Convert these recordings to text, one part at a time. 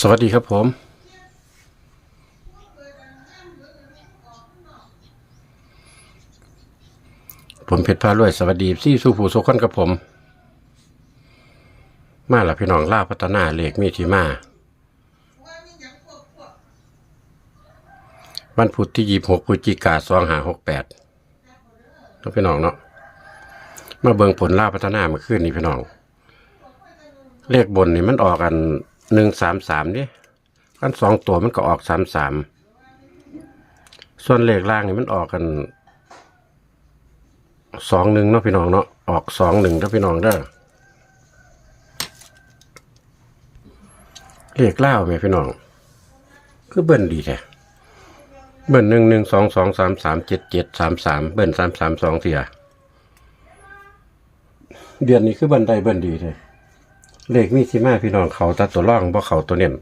สวัสดีครับผม ผมเพชรพารวยสวัสดีซี่สู้ผู้สุคนกับผม มาหละพี่น้องล่าพัฒนาเลขมีที่มา วันพุธที่ยี่หกพฤศจิกาสองหาหกแปดน้องพี่น้องเนาะมาเบิงผลล่าพัฒนาเมื่อคืนนี้พี่น้อง เลขบนนี่มันออกกัน หนึ่งสามสามนี่กันสองตัวมันก็ออกสามสามส่วนเลขล่างนี่มันออกกันสองหนึ่งเนาะพี่น้องเนาะออกสองหนึ่งเนาะพี่น้องเด้อเลขเล่าไหมพี่น้อง คือเบิ้ลดีแท้เบิ้ลหนึ่งหนึ่งสองสองสามสามเจ็ดเจ็ดสามสามเบิ้ลสามสามสองเทียเดือนนี้คือเบิ้ลได้เบิ้ลดีเลย เลขมีที่มาพี่น้องเขาตัดตัวร่องบ่เขาตัวเน่น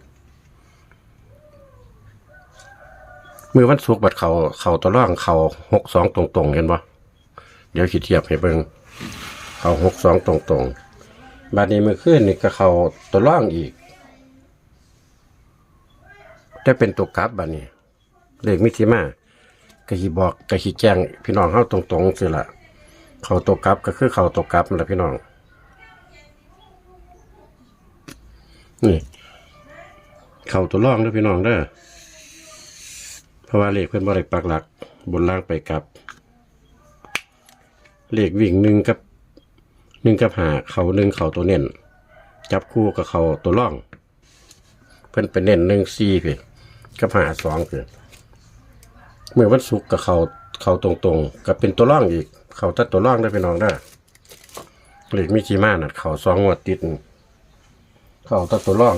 มือวันศุกบัดเขาเขาตัวร่องเขาหกสองตรงๆเห็นบ่เดี๋ยวขีดเทียบให้เบิ่งเขาหกสองตรงๆบัดนี้มือขึ้นนี่ก็เขาตัวร่องอีกได้เป็นตัวกลับบัดนี้ เลขมีที่มาก็ขีบอกก็ขีแจ้งพี่น้องเฮาตรงๆสิละเขาตัวกลับก็คือเขาตัวกลับนั่นแหละพี่น้อง นี่ เข่าตัวร่องด้อพี่น้องเด้อเพราะว่าเลขเพื่อนบ่ได้ปักหลัก บนล่างไปกลับ เลขวิ่งหนึ่งกับหนึ่งกับหาเขาหนึ่งเขาตัวเน้นจับคู่กับเขาตัวร่อง เพื่อนไปเน้นหนึ่งสี่เพี่กับหาสองเพี่เมื่อวันศุกร์กับเขาเขาตรงๆกับเป็นตัวร่องอีก เขาตัดตัวร่องได้พี่น้องเด้อเลขมิจิมาน่ะเขาสองงวดติด เข้าตัดตัวร่อง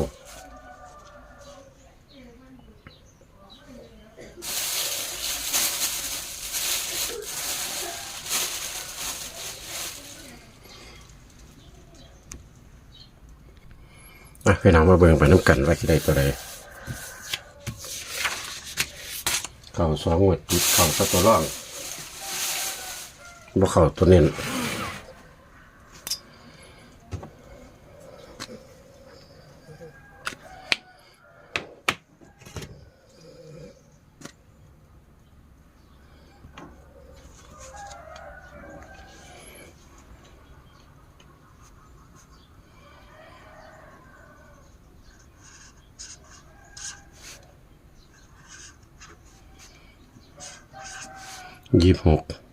อะพี่น้องมาเบิ่งไปน้ำกันว่าที่ได้ตัวใดเข้าสองหวดติดเข้าตัดตัวร่องบ่เข้าตัวเน้น ยี่สิ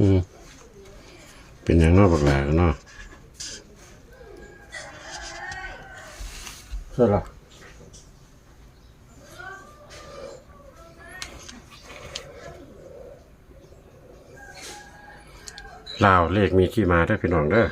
อืมเป็นอย่างนอกบักหลากันเนาะใช่หรอลาวเลขมีที่มาเด้วยพี่น้องเด้อ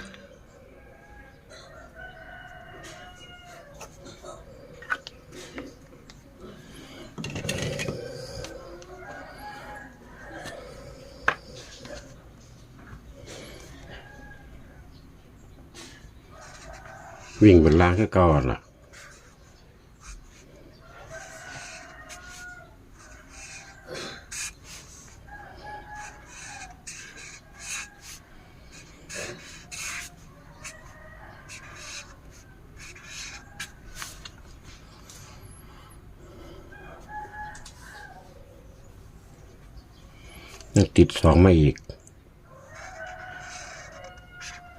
วิ่งบนล่างก็ก่อนล่ะยังติดสองมาอีก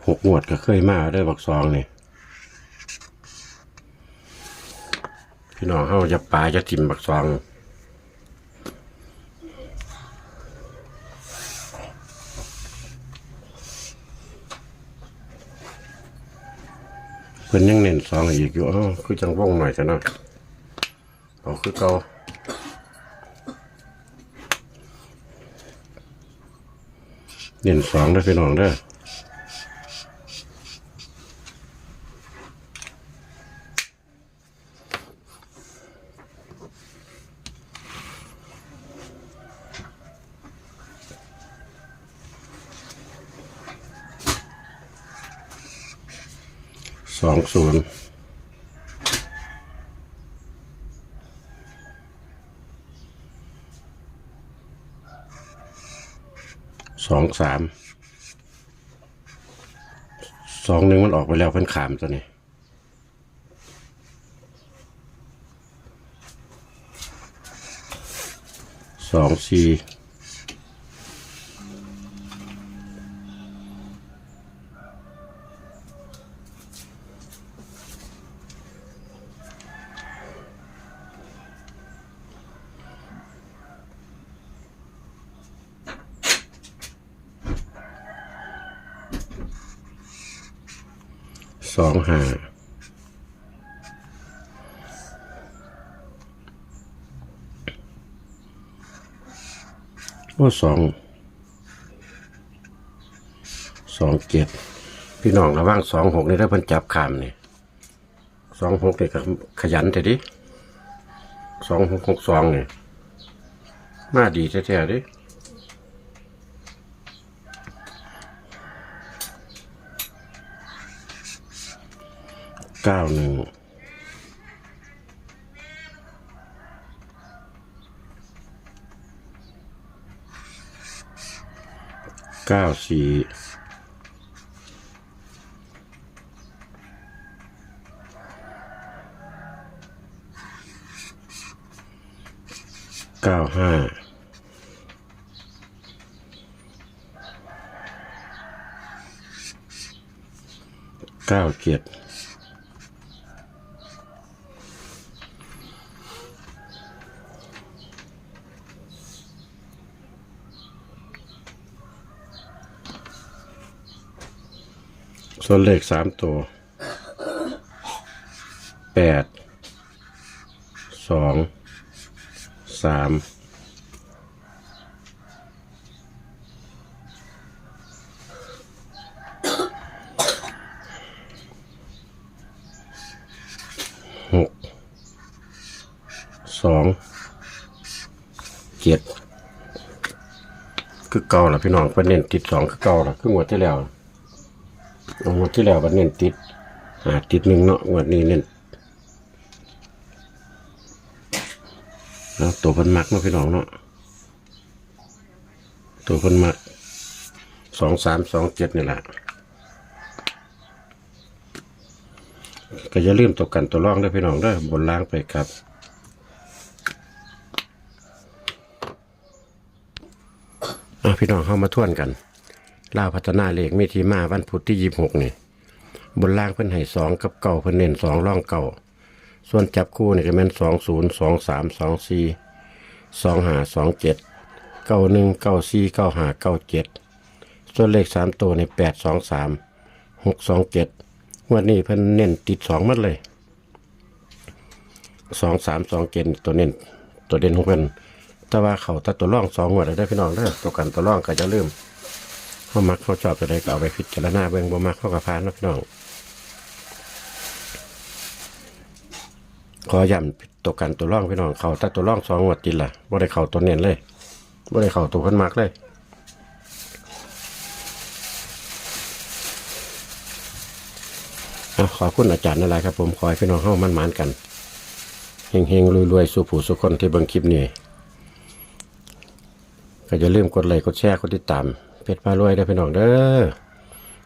หกงวดก็เคยมาได้บักสองเนี่ย พี่น้องเขาจะปลาจะจิ้มบักซองเพิ่นยังเน้นซองอีกอยู่อ้าคือจังว่องหน่อยแต่เนาะเอาคือเกาเน้นซองได้พี่น้องได้ สองศูนย์สองสามสองหนึ่งมันออกไปแล้วเพิ่นขามตัวนี้สองสี่ สองห้าโอ้สองสองเจ็ดพี่น้องระว่างสองหกนี่ถ้าพิ่นจับขามนี่สองหกนี่ก็ขยันแต่ดิสองหกหกสองนี่มาดีแท้ๆดิ เก้าหนึ่งเก้าสี่เก้าห้าเก้าเจ็ด ส่วนเลขสามตัวแปดสองสามหกสองเจ็ดคือเก่าล่ะพี่น้องเป็นเน้นติดสองคือเก่าล่ะคืองวดที่แล้ว งวดที่แล้วมันเน้นติดหาติดหนึ่งเนาะงวดนี้เน้นแล้วตัวพันมักเนาะพี่น้องเนาะตัวพันมักสองสามสองเจ็ดนี่แหละก็อย่าลืมตกกันตัวร่องด้วยพี่น้องเด้วยบนล่างไปครับอะพี่น้องเข้ามาท่วนกัน ลาพัฒนาเลขมีทีมาวันพุธที่ยี่หกนี่ บนล่างเพิ่นให้สองกับเก่าเพิ่นเน้นสองร่องเก่า ส่วนจับคู่นี่ก็แม่นสองศูนย์สองสามสองสี่สองห้าสองเจ็ดเก้าหนึ่งเก้าสี่เก้าห้าเก้าเจ็ดส่วนเลขสามตัวในแปดสองสามหกสองเจ็ดวันนี้เพิ่นเน้นติดสองมัดเลยสองสามสองเจ็ดตัวเน้นตัวเด่นของเพิ่นแต่ว่าเขาตัดตัวร่องสองหัวได้พี่น้องเด้อตัวกันตัวร่องก็จะลืม เขามักเขาชอบจะได้ก็เอาไปพิจารณาเบิ่งบ่มักเขากับพานเนาะพี่น้องขอย้ำตัวกันตัวร่องพี่น้องเขาถ้าตัวร่องสองงวดติดล่ะบ่ได้เข้าตัวเน้นเลยบ่ได้เข้าตัวเพิ่นมักเลยขอคุณอาจารย์นั่นแหละครับผมขอให้พี่น้องเฮามันหมานกันเฮงๆรวยๆสู่ผู้สุคนที่เบิ่งคลิปนี้ก็อย่าลืมกดไลค์กดแชร์กดติดตาม เพชรพารวยได้พี่น้องเด้อ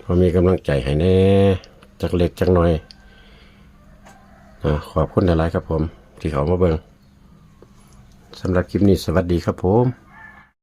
พอมีกำลังใจให้แน่จากเล็กจากน้อยขอบคุณหลายๆครับผม ที่เขามาเบิงสำหรับคลิปนี้สวัสดีครับผม